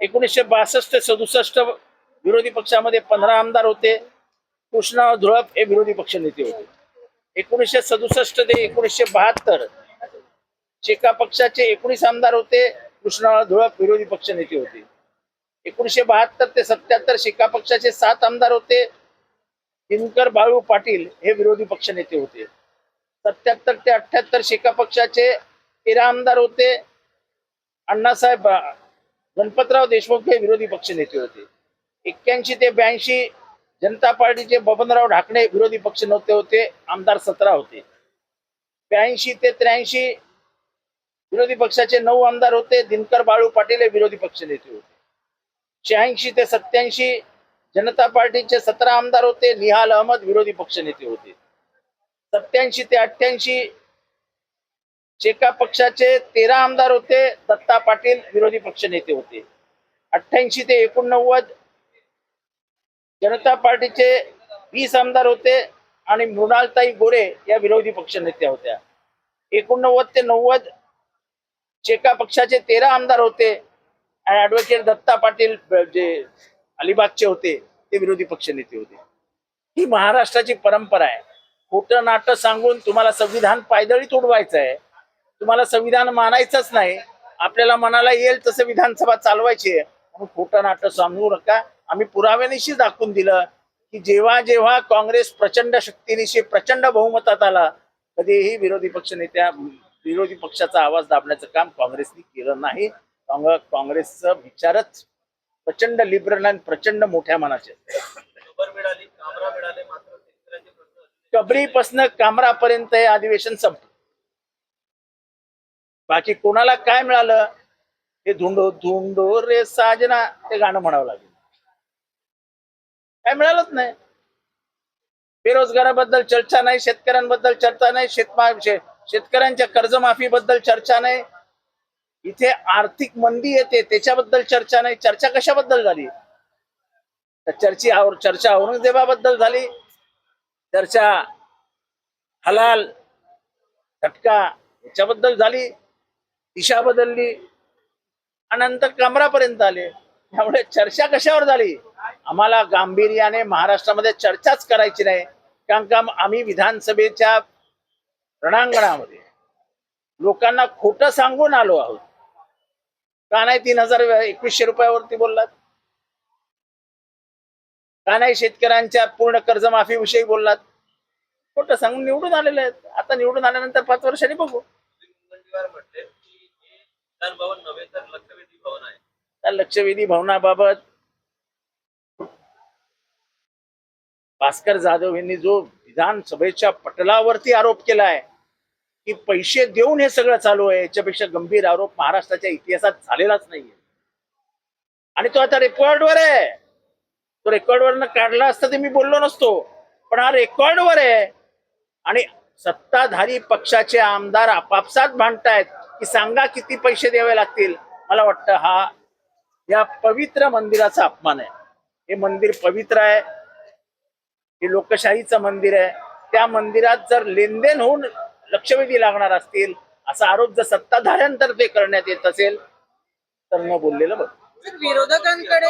एकोणीसशे बासष्ट ते सदुसष्ट विरोधी पक्षामध्ये पंधरा आमदार होते. कृष्णा धुळप हे विरोधी पक्ष नेते होते. एकोणीसशे सदुसष्ट ते एकोणीसशे बहात्तर शेका पक्षाचे एकोणीस आमदार होते. कृष्णा धुळप विरोधी पक्ष नेते होते. एकोणीसशे बहात्तर ते सत्याहत्तर शेका पक्षाचे सात आमदार होते. दिनकर बाळू पाटील हे विरोधी पक्ष नेते होते. सत्याहत्तर ते अठ्याहत्तर शेका पक्षाचे तेरा आमदार होते. अण्णासाहेब गणपतराव देशमुख हे विरोधी पक्ष नेते होते. एक्क्याऐंशी ते ब्याऐंशी जनता पार्टीचे बबनराव ढाकणे विरोधी पक्ष नेते होते आमदार सतरा होते. ब्याऐंशी ते त्र्याऐंशी विरोधी पक्षाचे नऊ आमदार होते दिनकर बाळू पाटील हे विरोधी पक्ष नेते होते. शहाऐंशी ते सत्याऐंशी जनता पार्टीचे सतरा आमदार होते निहाल अहमद विरोधी पक्ष नेते होते. सत्याऐंशी ते अठ्ठ्याऐंशी शेका पक्षाचे तेरा आमदार होते दत्ता पाटील विरोधी पक्ष नेते होते. अठ्ठ्याऐंशी ते एकोणनव्वद जनता पार्टीचे वीस आमदार होते आणि मृणालताई गोरे या विरोधी पक्ष नेत्या होत्या. एकोणनव्वद ते नव्वद शेका पक्षाचे तेरा आमदार होते आणि ऍडव्होकेट दत्ता पाटील जे अलिबागचे होते ते विरोधी पक्ष नेते होते. ही महाराष्ट्राची परंपरा आहे. खोटं नाटं सांगून तुम्हाला संविधान पायदळी तोडवायचं आहे. तुम्हाला संविधान मानायचंच नाही. आपल्याला मनाला येईल तसं विधानसभा चालवायची आहे. म्हणून खोटं नाटं सांगू नका. आम्ही पुराव्यानिशी दाखवून दिलं की जेव्हा जेव्हा काँग्रेस प्रचंड शक्तीनिशी प्रचंड बहुमतात आला कधीही विरोधी पक्ष नेत्या विरोधी पक्षाचा आवाज दाबण्याचं काम काँग्रेसने केलं नाही. काँग्रेस काँग्रेसचं विचारच प्रचंड लिबरल आणि प्रचंड मोठ्या मनाचे. कबरीपासनं कामरापर्यंत हे अधिवेशन संपलं. बाकी कोणाला काय मिळालं? हे धुंडो धुंडो रे साजना ते गाणं म्हणावं लागेल. काय मिळालंच नाही. बेरोजगाराबद्दल चर्चा नाही शेतकऱ्यांबद्दल चर्चा नाही शेतमा शेतकऱ्यांच्या कर्जमाफीबद्दल चर्चा नाही. इथे आर्थिक मंदी येते त्याच्याबद्दल चर्चा नाही. चर्चा कशाबद्दल झाली? तर चर्चा औ- चर्चा औरंगजेबाबद्दल झाली. चर्चा हलाल झटका याच्याबद्दल झाली. दिशा बदलली आणि नंतर कमरापर्यंत आले. त्यामुळे चर्चा कशावर झाली? आम्हाला गांभीर्याने महाराष्ट्रामध्ये चर्चाच करायची नाही. कारण का आम्ही विधानसभेच्या रणांगणामध्ये लोकांना खोटं सांगून आलो आहोत. का नाही तीन हजार एकवीसशे रुपयावरती बोललात? का नाही शेतकऱ्यांच्या पूर्ण कर्जमाफीविषयी बोललात? खोटं सांगून निवडून आलेले आहेत. आता निवडून आल्यानंतर पाच वर्षांनी बघू श्री मुनगंटीवार म्हटले की हे विधान भवन नव्हे तर लक्षवेधी भवन आहे त्या लक्षवेधी भवनाबाबत भास्कर जाधव यांनी जो विधानसभेच्या पटलावरती आरोप केलाय की पैसे देऊन हे सगळं चालू आहे याच्यापेक्षा गंभीर आरोप महाराष्ट्राच्या इतिहासात झालेलाच नाहीये. आणि तो आता रेकॉर्डवर आहे. तो रेकॉर्डवरनं काढला असता ते मी बोललो नसतो पण हा रेकॉर्डवर आहे. आणि सत्ताधारी पक्षाचे आमदार आपापसात भांडतायत की सांगा किती पैसे द्यावे लागतील? मला वाटतं हा या पवित्र मंदिराचा अपमान आहे. हे मंदिर पवित्र आहे. हे लोकशाहीचं मंदिर आहे. त्या मंदिरात जर लेनदेन होऊन लक्षवेधी लागणार असतील असा आरोप जर सत्ताधाऱ्यांतर्फे करण्यात येत असेल तर न बोललेलं बरं विरोधकांकडे